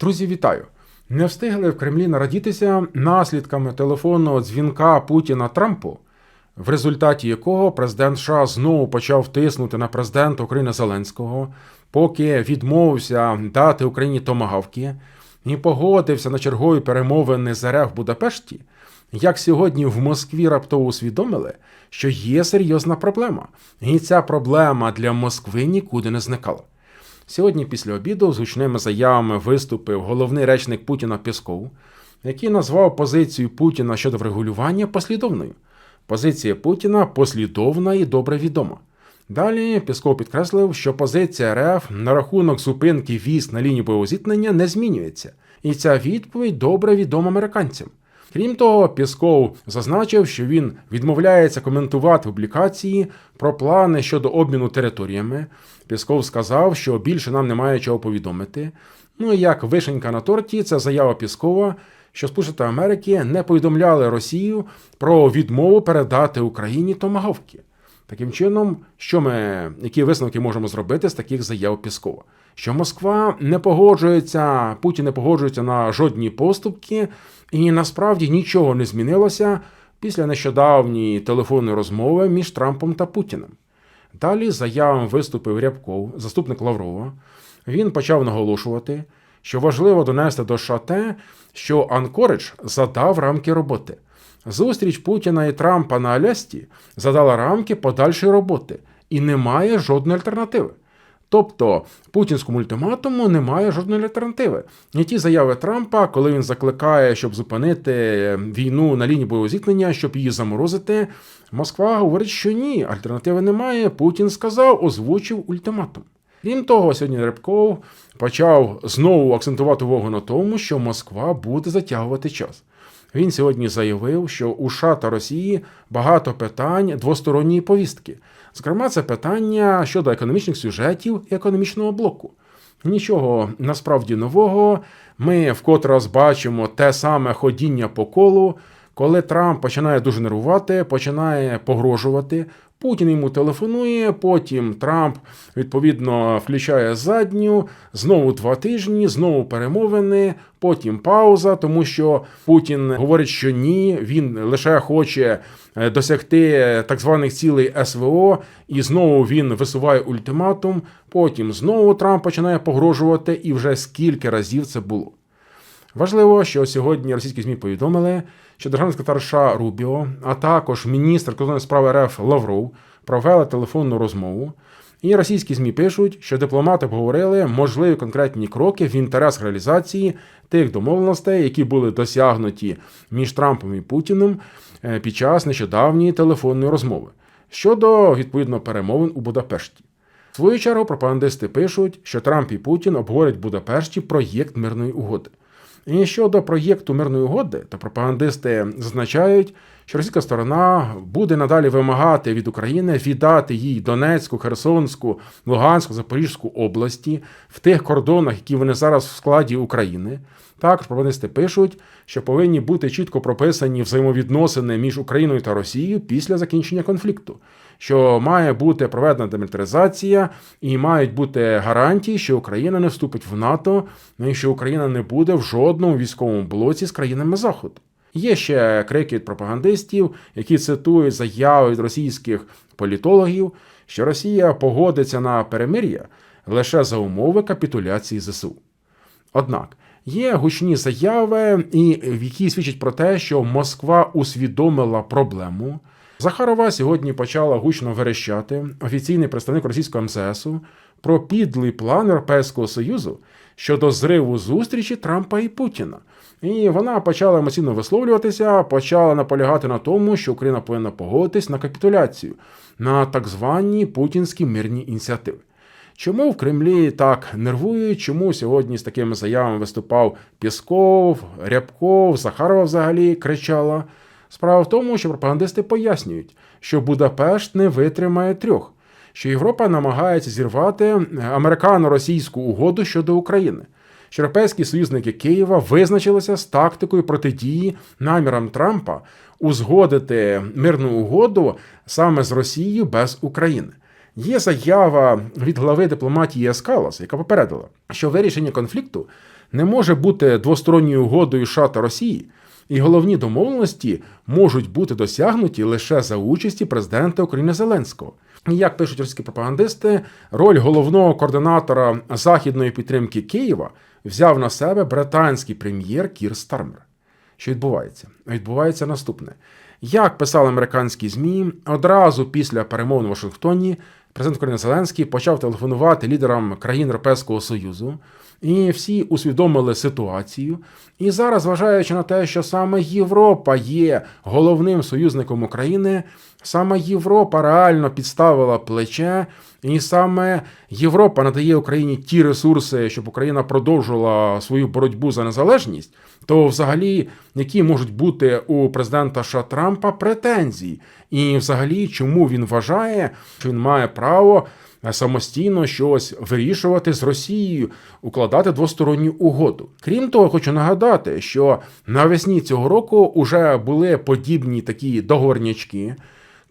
Друзі, вітаю! Не встигли в Кремлі нарадітися наслідками телефонного дзвінка Путіна Трампу, в результаті якого президент США знову почав тиснути на президента України Зеленського, поки відмовився дати Україні томагавки і погодився на чергові перемовини з РФ в Будапешті. Як сьогодні в Москві раптово усвідомили, що є серйозна проблема, і ця проблема для Москви нікуди не зникала. Сьогодні після обіду з гучними заявами виступив головний речник Путіна Пісков, який назвав позицію Путіна щодо врегулювання послідовною. Позиція Путіна послідовна і добре відома. Далі Пісков підкреслив, що позиція РФ на рахунок зупинки військ на лінії бойового не змінюється, і ця відповідь добре відома американцям. Крім того, Пісков зазначив, що він відмовляється коментувати публікації про плани щодо обміну територіями. Пісков сказав, що більше нам немає чого повідомити. Ну і як вишенька на торті, це заява Піскова, що Сполучені Америки не повідомляли Росію про відмову передати Україні томагавки. Таким чином, що ми, які висновки можемо зробити з таких заяв Піскова? Що Москва не погоджується, Путін не погоджується на жодні поступки, і насправді нічого не змінилося після нещодавньої телефонної розмови між Трампом та Путіним. Далі заявами виступив Рябков, заступник Лаврова. Він почав наголошувати, що важливо донести до США те, що Анкоридж задав рамки роботи. Зустріч Путіна і Трампа на Алясці задала рамки подальшої роботи і немає жодної альтернативи. Тобто путінському ультиматуму немає жодної альтернативи. І ті заяви Трампа, коли він закликає, щоб зупинити війну на лінії бойового зіткнення, щоб її заморозити, Москва говорить, що ні, альтернативи немає. Путін сказав, озвучив ультиматум. Крім того, сьогодні Рябков почав знову акцентувати увагу на тому, що Москва буде затягувати час. Він сьогодні заявив, що у США та Росії багато питань двосторонньої повістки. Зокрема, це питання щодо економічних сюжетів і економічного блоку. Нічого насправді нового. Ми вкотре бачимо те саме ходіння по колу, коли Трамп починає дуже нервувати, починає погрожувати. Путін йому телефонує, потім Трамп відповідно включає задню, знову два тижні, знову перемовини, потім пауза, тому що Путін говорить, що ні, він лише хоче е, досягти так званих цілей СВО, і знову він висуває ультиматум. Потім знову Трамп починає погрожувати, і вже скільки разів це було. Важливо, що сьогодні російські ЗМІ повідомили, що державний секретар США Рубіо, а також міністр кордонної справи РФ Лавров провели телефонну розмову. І російські ЗМІ пишуть, що дипломати обговорили можливі конкретні кроки в інтерес реалізації тих домовленостей, які були досягнуті між Трампом і Путіним е, під час нещодавньої телефонної розмови щодо відповідно перемовин у Будапешті. В свою чергу пропагандисти пишуть, що Трамп і Путін обговорять в Будапешті проєкт мирної угоди. І щодо проєкту мирної угоди, то пропагандисти зазначають, що російська сторона буде надалі вимагати від України віддати їй Донецьку, Херсонську, Луганську, Запорізьку області в тих кордонах, які вони зараз в складі України. Також пропагандисти пишуть, що повинні бути чітко прописані взаємовідносини між Україною та Росією після закінчення конфлікту, що має бути проведена демілітаризація і мають бути гарантії, що Україна не вступить в НАТО, ну і що Україна не буде в жодному військовому блоці з країнами Заходу. Є ще крики від пропагандистів, які цитують заяви від російських політологів, що Росія погодиться на перемир'я лише за умови капітуляції ЗСУ. Однак є гучні заяви, і які свідчать про те, що Москва усвідомила проблему. Захарова сьогодні почала гучно верещати офіційний представник російського МЗСу про підлий план Європейського Союзу щодо зриву зустрічі Трампа і Путіна. І вона почала емоційно висловлюватися, почала наполягати на тому, що Україна повинна погодитись на капітуляцію, на так звані путінські мирні ініціативи. Чому в Кремлі так нервують? Чому сьогодні з такими заявами виступав Пісков, Рябков, Захарова взагалі кричала? Справа в тому, що пропагандисти пояснюють, що Будапешт не витримає трьох, що Європа намагається зірвати американо-російську угоду щодо України. Що європейські союзники Києва визначилися з тактикою протидії намірам Трампа узгодити мирну угоду саме з Росією без України. Є заява від глави дипломатії Ескалас, яка попередила, що вирішення конфлікту не може бути двосторонньою угодою США та Росії, і головні домовленості можуть бути досягнуті лише за участі президента України Зеленського. Як пишуть російські пропагандисти, роль головного координатора західної підтримки Києва взяв на себе британський прем'єр Кір Стармер. Що відбувається? Відбувається наступне. Як писали американські ЗМІ, одразу після перемовин у Вашингтоні президент України Зеленський почав телефонувати лідерам країн Європейського Союзу, і всі усвідомили ситуацію. І зараз, зважаючи на те, що саме Європа є головним союзником України, саме Європа реально підставила плече, і саме Європа надає Україні ті ресурси, щоб Україна продовжувала свою боротьбу за незалежність, то взагалі які можуть бути у президента США Трампа претензії, і взагалі чому він вважає, що він має право самостійно щось вирішувати з Росією, укладати двосторонню угоду. Крім того, хочу нагадати, що навесні цього року вже були подібні такі договорнячки.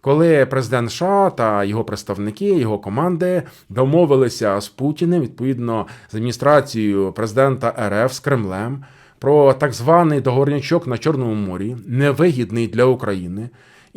Коли президент США та його представники, його команди домовилися з Путіним відповідно з адміністрацією президента РФ з Кремлем про так званий договорнячок на Чорному морі, невигідний для України.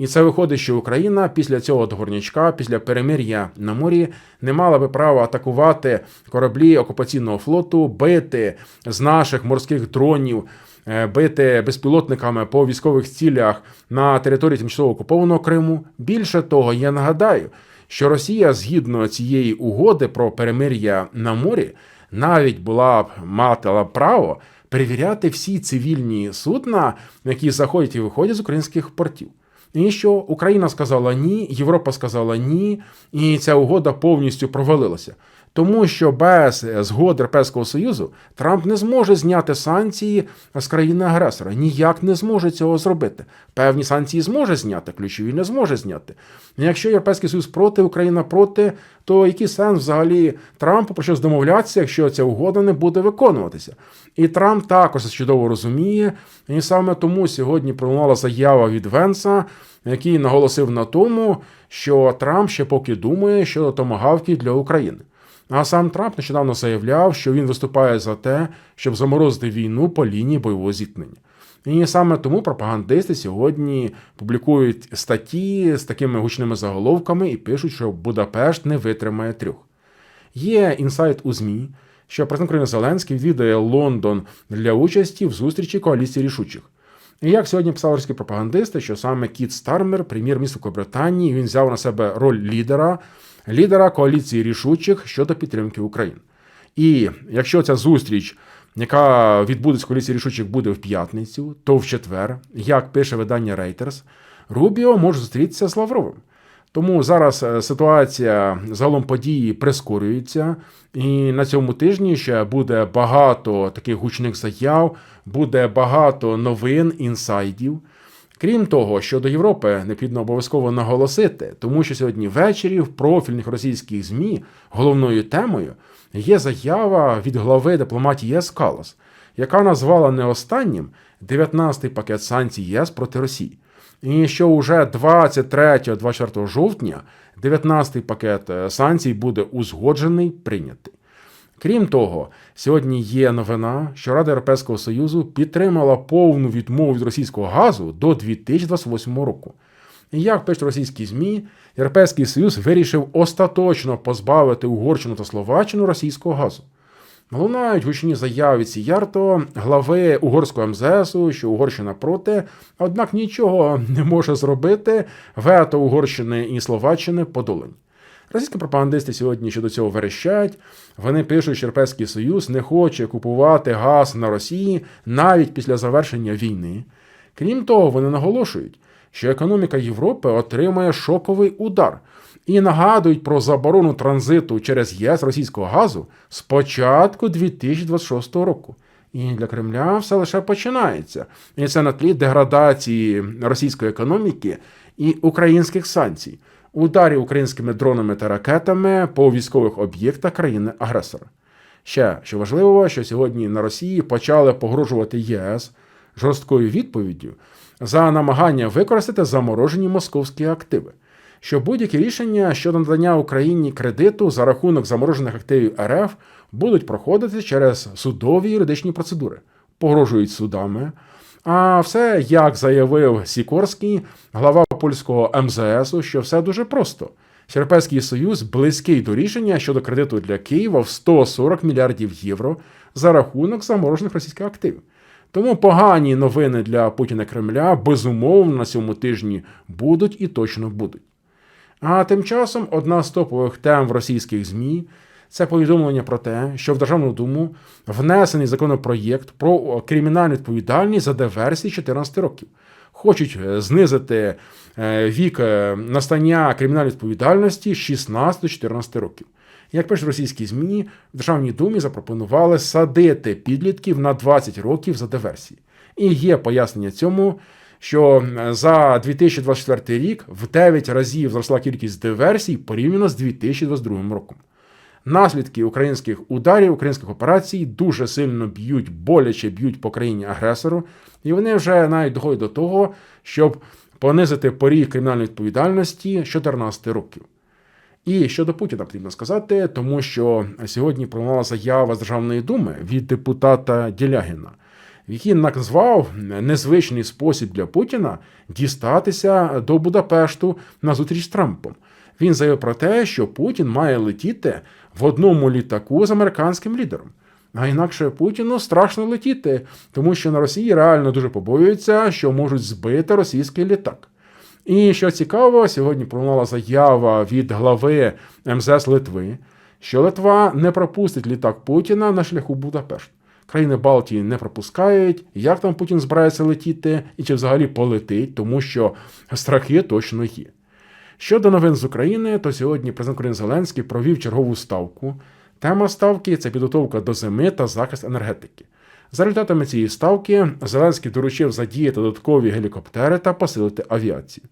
І це виходить, що Україна після цього договорнячка, після перемир'я на морі, не мала би права атакувати кораблі окупаційного флоту, бити з наших морських дронів, е, бити безпілотниками по військових цілях на території тимчасово окупованого Криму. Більше того, я нагадаю, що Росія згідно цієї угоди про перемир'я на морі навіть була б мала право перевіряти всі цивільні судна, які заходять і виходять з українських портів. І що Україна сказала? Ні, Європа сказала ні, і ця угода повністю провалилася. Тому що без згоди Європейського Союзу Трамп не зможе зняти санкції з країни-агресора. Ніяк не зможе цього зробити. Певні санкції зможе зняти, ключові не зможе зняти. Якщо Європейський Союз проти, Україна проти, то який сенс взагалі Трампу про щось домовлятися, якщо ця угода не буде виконуватися? І Трамп також чудово розуміє, і саме тому сьогодні пролунала заява від Венса, який наголосив на тому, що Трамп ще поки думає щодо томагавків для України. А сам Трамп нещодавно заявляв, що він виступає за те, щоб заморозити війну по лінії бойового зіткнення. І саме тому пропагандисти сьогодні публікують статті з такими гучними заголовками і пишуть, що Будапешт не витримає трьох. Є інсайт у ЗМІ, що президент України Зеленський відвідає Лондон для участі в зустрічі коаліції рішучих. І як сьогодні писали російські пропагандисти, що саме Кіт Стармер, прем'єр-міністр Британії, він взяв на себе роль лідера лідера коаліції рішучих щодо підтримки України. І якщо ця зустріч, яка відбудеться коаліції рішучих, буде в п'ятницю, то в четвер, як пише видання Reuters, Рубіо може зустрітися з Лавровим. Тому зараз е, ситуація загалом події прискорюється, і на цьому тижні ще буде багато таких гучних заяв, буде багато новин, інсайдів. Крім того, що до Європи необхідно обов'язково наголосити, тому що сьогодні ввечері в профільних російських ЗМІ головною темою є заява від глави дипломатії ЄС Калас, яка назвала не останнім 19-й пакет санкцій ЄС проти Росії. І що уже 23-24 жовтня 19-й пакет е, санкцій буде узгоджений прийнятий. Крім того, сьогодні є новина, що Рада Європейського Союзу підтримала повну відмову від російського газу до 2028 року. І як пишуть російські ЗМІ, Європейський Союз вирішив остаточно позбавити Угорщину та Словаччину російського газу. Лунають гучні заяви ці ярто, глави угорського МЗСу, що Угорщина проти, однак нічого не може зробити вето Угорщини і Словаччини подолань. Російські пропагандисти сьогодні щодо цього верещать. Вони пишуть, що Європейський Союз не хоче купувати газ на Росії навіть після завершення війни. Крім того, вони наголошують, що економіка Європи отримає шоковий удар і нагадують про заборону транзиту через ЄС російського газу з початку 2026 року. І для Кремля все лише починається. І це на тлі деградації російської економіки і українських санкцій ударів українськими дронами та ракетами по військових об'єктах країни-агресора. Ще що важливо, що сьогодні на Росії почали погрожувати ЄС жорсткою відповіддю за намагання використати заморожені московські активи. що будь-які рішення щодо надання Україні кредиту за рахунок заморожених активів РФ будуть проходити через судові юридичні процедури, погрожують судами. А все, як заявив Сікорський, глава польського МЗСу, що все дуже просто. Європейський Союз близький до рішення щодо кредиту для Києва в 140 мільярдів євро за рахунок заморожених російських активів. Тому погані новини для Путіна Кремля безумовно на цьому тижні будуть і точно будуть. А тим часом одна з топових тем в російських ЗМІ це повідомлення про те, що в Державну Думу внесений законопроєкт про кримінальну відповідальність за диверсії 14 років. Хочуть е, знизити е, вік е, настання кримінальної відповідальності з 16 до 14 років. Як пишуть російські ЗМІ, в Державній думі запропонували садити підлітків на 20 років за диверсії. І є пояснення цьому, що за 2024 рік в 9 разів зросла кількість диверсій порівняно з 2022 роком. Наслідки українських ударів, українських операцій дуже сильно б'ють, боляче б'ють по країні агресору, і вони вже навіть доходять до того, щоб понизити поріг кримінальної відповідальності з 14 років. І щодо Путіна потрібно сказати, тому що сьогодні пролунала заява з Державної думи від депутата Ділягіна, в якій назвав незвичний спосіб для Путіна дістатися до Будапешту на зустріч з Трампом. Він заявив про те, що Путін має летіти в одному літаку з американським лідером. А інакше Путіну страшно летіти, тому що на Росії реально дуже побоюються, що можуть збити російський літак. І що цікаво, сьогодні пролунала заява від глави МЗС Литви, що Литва не пропустить літак Путіна на шляху Будапешт. Країни Балтії не пропускають, як там Путін збирається летіти і чи взагалі полетить, тому що страхи точно є. Щодо новин з України, то сьогодні президент України Зеленський провів чергову ставку. Тема ставки це підготовка до зими та захист енергетики. За результатами цієї ставки Зеленський доручив задіяти додаткові гелікоптери та посилити авіацію.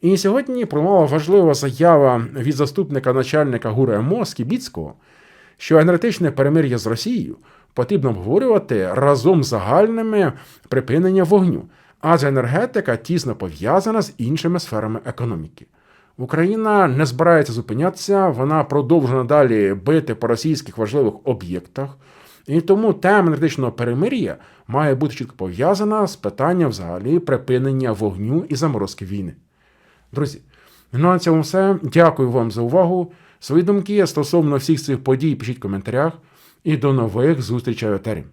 І сьогодні пролунала важлива заява від заступника начальника ГУР МО Скібіцького, що енергетичне перемир'я з Росією потрібно обговорювати разом з загальними припинення вогню, адже енергетика тісно пов'язана з іншими сферами економіки. Україна не збирається зупинятися, вона продовжує надалі бити по російських важливих об'єктах. І тому тема енергетичного перемир'я має бути чітко пов'язана з питанням взагалі припинення вогню і заморозки війни. Друзі, ну на цьому все. Дякую вам за увагу. Свої думки стосовно всіх цих подій пишіть в коментарях. І до нових зустрічей в етері.